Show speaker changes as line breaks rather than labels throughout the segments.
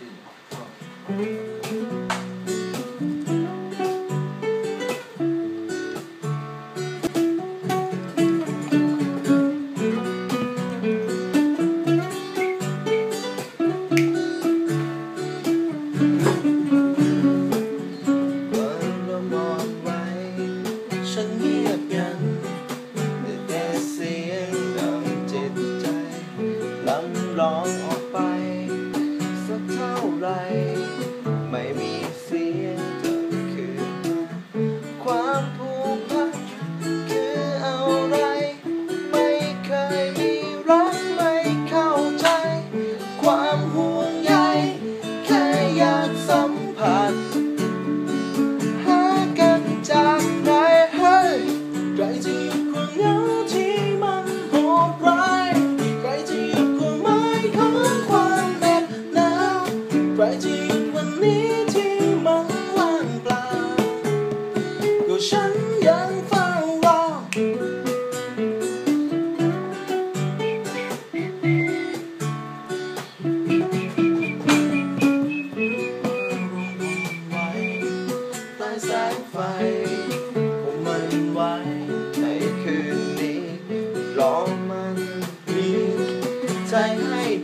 어. no.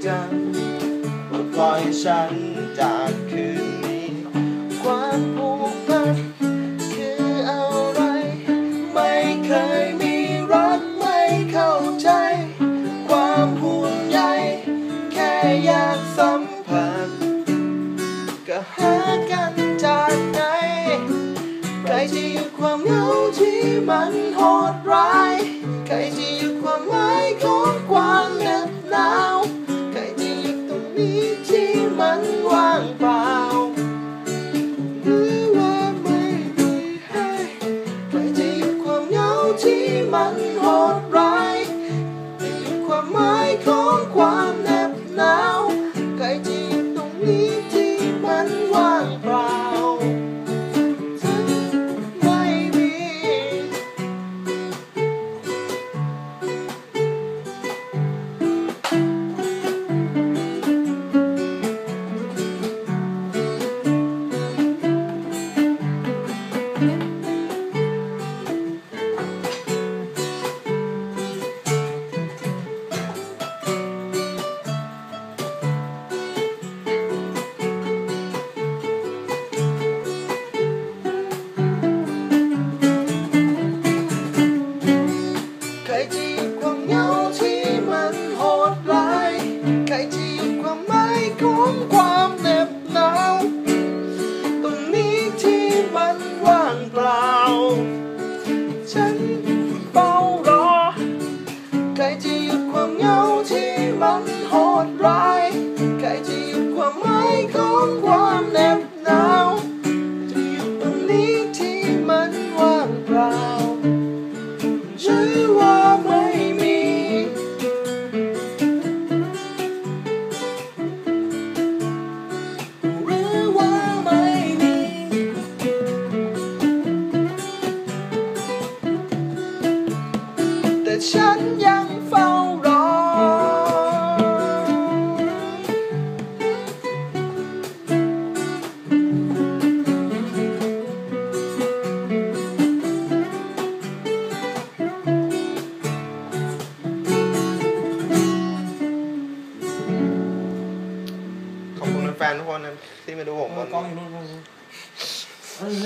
กันว่าปล่อยฉันจากคืนนี้ ความผูกพันคืออะไร ไม่เคยมีรักไม่เข้าใจ ความห่วงใยแค่อยากสัมผัสก็หากันจากไหนใครจะหยุดความเหงาที่มันโหดร้ายใครจะหยุด Oh. ทุกคนนที่มาดูผม
กล้องอยู่นู่น